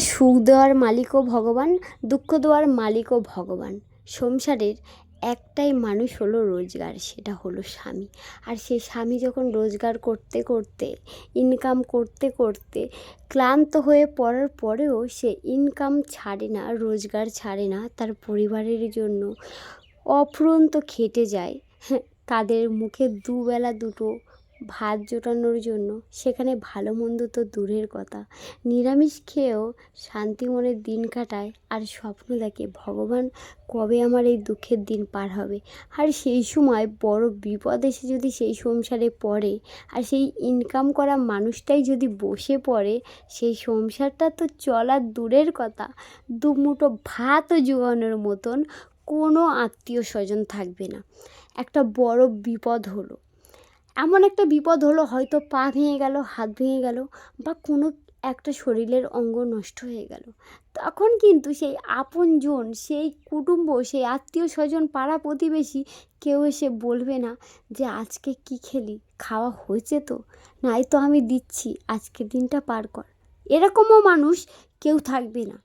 সুখ দেওয়ার মালিকও ভগবান, দুঃখ দেওয়ার মালিকও ভগবান। সংসারের একটাই মানুষ হলো রোজগার, সেটা হলো স্বামী। আর সেই স্বামী যখন রোজগার করতে করতে ইনকাম করতে করতে ক্লান্ত হয়ে পড়ার পরেও সে ইনকাম ছাড়ে না, রোজগার ছাড়ে না, তার পরিবারের জন্য অফুরন্ত খেটে যায়। হ্যাঁ তাদের মুখে দুবেলা দুটো ভাত জোটানোর জন্য। সেখানে ভালো মন্দ তো দূরের কথা। নিরামিষ খেয়েও শান্তি মনে দিন কাটায় আর স্বপ্ন দেখে, ভগবান, কবে আমার এই দুঃখের দিন পার হবে? আর সেই সময় বড় বিপদ এসে যদি সেই সংসারে পড়ে, আর সেই ইনকাম করা মানুষটাই যদি বসে পড়ে, সেই সংসারটা তো চলার দূরের কথা। দুমুঠো ভাতও জোগানোর মতন কোনো আত্মীয় স্বজন থাকবে না। একটা বড় বিপদ হলো। এমন একটা বিপদ হলো, হয়তো পা ভেঙে গেল, হাত ভেঙে গেল, বা কোনো একটা শরীরের অঙ্গ নষ্ট হয়ে গেল। তখন কিন্তু সেই আপনজন, সেই কুটুম্ব, সেই আত্মীয় স্বজন পাড়া প্রতিবেশী কেউ এসে বলবে না যে, আজকে কি খেলি? খাওয়া হয়েছে তো? নাই তো আমি দিচ্ছি, আজকের দিনটা পার কর। এরকমও মানুষ কেউ থাকবে না।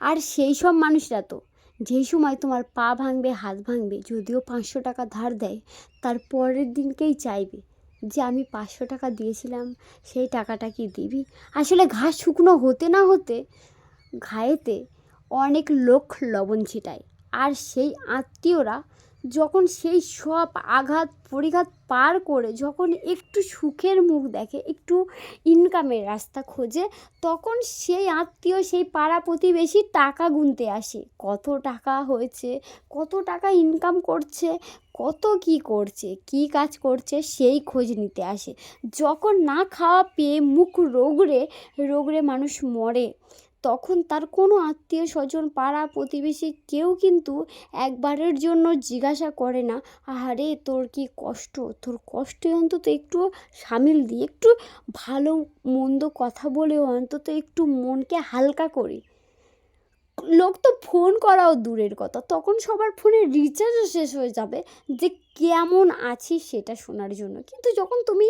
আর সেই সব মানুষরা তো যেই সময় তোমার পা ভাঙবে, হাত ভাঙবে, যদিও পাঁচশো টাকা ধার দেয়, তার পরের দিনকেই চাইবে যে আমি পাঁচশো টাকা দিয়েছিলাম, সেই টাকাটা কি দিবি? আসলে ঘাস শুকনো হতে না হতে ঘায়েতে অনেক লোক লবণ ছিটায়। আর সেই আত্মীয়রা যখন সেই সব আঘাত, পরিঘাত পার করে যখন একটু সুখের মুখ দেখে, একটু ইনকামের রাস্তা খোঁজে, তখন সেই আত্মীয়, সেই পাড়া প্রতিবেশী টাকা গুনতে আসে। কত টাকা হয়েছে, কত টাকা ইনকাম করছে, কত কি করছে, কি কাজ করছে সেই খোঁজ নিতে আসে। যখন না খাওয়া পেয়ে মুখ রোগড়ে রোগড়ে মানুষ মরে। তখন তার কোনো আত্মীয় স্বজন, পাড়া প্রতিবেশী কেউ কিন্তু একবারের জন্য জিজ্ঞাসা করে না, আহারে, তোর কি কষ্ট? তোর কষ্টে অন্তত একটু সামিল দিই একটু ভালো মন্দ কথা বলেও অন্তত একটু মনকে হালকা করি। লোক তো ফোন করাও দূরের কথা। তখন সবার ফোনে রিচার্জও শেষ হয়ে যাবে যে কেমন আছিস সেটা শোনার জন্য। কিন্তু যখন তুমি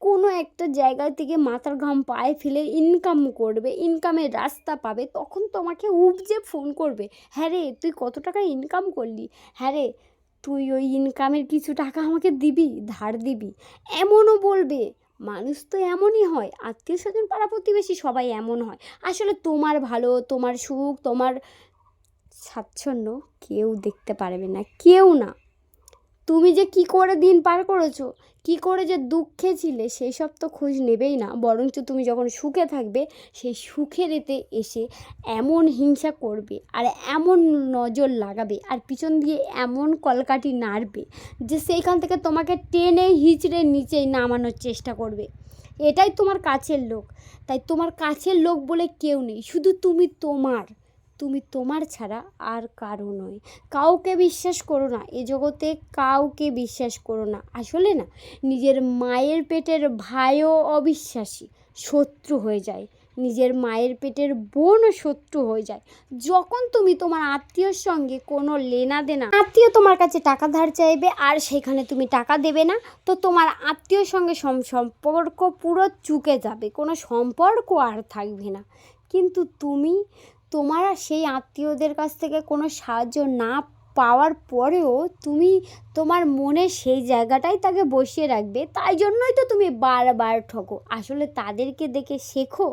কোনো একটা জায়গা থেকে মাথার ঘাম পায়ে ফেলে ইনকাম করবে ইনকামের রাস্তা পাবে, তখন তোমাকে উপজে ফোন করবে হ্যাঁ রে, তুই কত টাকা ইনকাম করলি? হ্যাঁ রে, তুই ওই ইনকামের কিছু টাকা আমাকে দিবি, ধার দিবি। এমনও বলবে। মানুষ তো এমনই হয়। আত্মীয় স্বজন পাড়া প্রতিবেশী সবাই এমন হয়। আসলে তোমার ভালো, তোমার সুখ, তোমার স্বাচ্ছন্দ্য কেউ দেখতে পারবে না, কেউ না। তুমি যে কি করে দিন পার করেছ? কি করে যে দুঃখে ছিলে সেই সব তো খোঁজ নেবেই না। বরঞ্চ তুমি যখন সুখে থাকবে, সেই সুখের এতে এসে এমন হিংসা করবে আর এমন নজর লাগাবে আর পিছন দিয়ে এমন কলকাটি নাড়বে যে সেইখান থেকে তোমাকে টেনে হিচড়ে নিচেই নামানোর চেষ্টা করবে। এটাই তোমার কাছের লোক। তাই তোমার কাছের লোক বলে কেউ নেই। শুধু তুমি তোমার। তুমি তোমার ছাড়া আর কারও নয়। কাউকে বিশ্বাস করো না, এ জগতে কাউকে বিশ্বাস করো না। আসলে না, নিজের মায়ের পেটের ভাইও অবিশ্বাসী, শত্রু হয়ে যায়। নিজের মায়ের পেটের বোনও শত্রু হয়ে যায়। যখন তুমি তোমার আত্মীয়র সঙ্গে কোনো লেনা দেনা, আত্মীয় তোমার কাছে টাকা ধার চাইবে আর সেখানে তুমি টাকা দেবে না, তো তোমার আত্মীয়র সঙ্গে সম- সম্পর্ক পুরো চুকে যাবে। কোনো সম্পর্ক আর থাকবে না। কিন্তু তুমি তোমার সেই আত্মীয়দের কাছ থেকে কোনো সাহায্য না পাওয়ার পরেও তুমি তোমার মনে সেই জায়গাটাই তাকে বসিয়ে রাখবে। তাই জন্যই তো তুমি বারবার ঠকো আসলে তাদেরকে দেখে শেখো,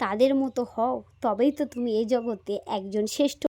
তাদের মতো হও। তবেই তো তুমি এই জগতে একজন শ্রেষ্ঠ